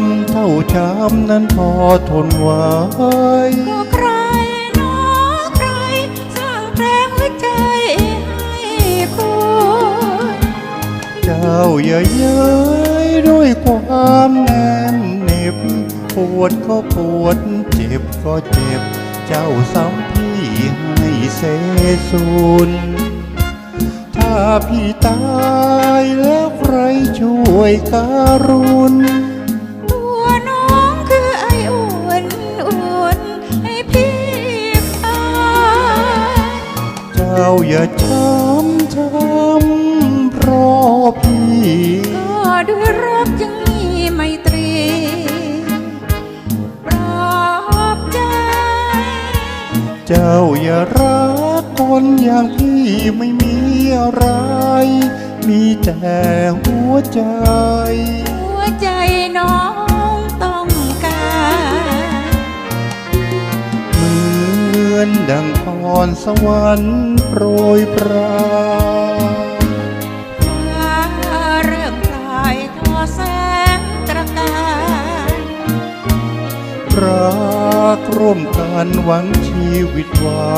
ำเท่าช้ำนั้นพอทนไว้ก็ใครเน้อใครสร้างแปลงหัวใจให้คุณเจ้าอย่าเย้ยด้วยความแน่นเหน็บปวดก็ปวดเจ็บก็เจ็บ เจ้าซ้ำพี่ให้เสสูนถ้าพี่ตายแล้วใครช่วยการุณ ให้พี่พายเจ้าอย่าช้ำช้ำเพราะพี่ก็ด้วยรักยังมีไมตรีปลอบใจ เจ้าอย่ารักคนอย่างพี่ไม่มีอะไร มีแต่หัวใจ อนดังพรสวรรค์โปรยปรานฟ้าเรื่องลายทอแสงตระการรักร่วมกันหวังชีวิตหวา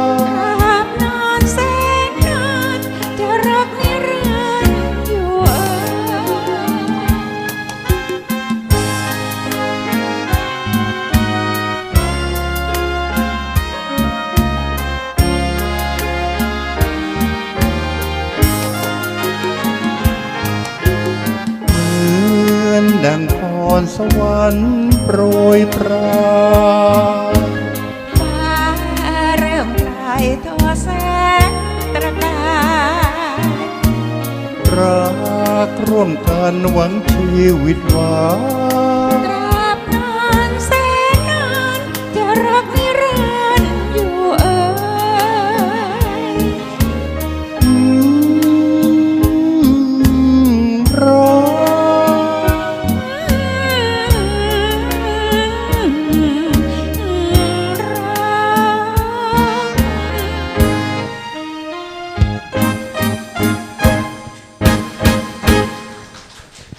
น ดังพรสวรรค์โปรยปรานฟ้าเริ่มคลายทอแสงตระการรักร่วมกันหวังชีวิตหวาน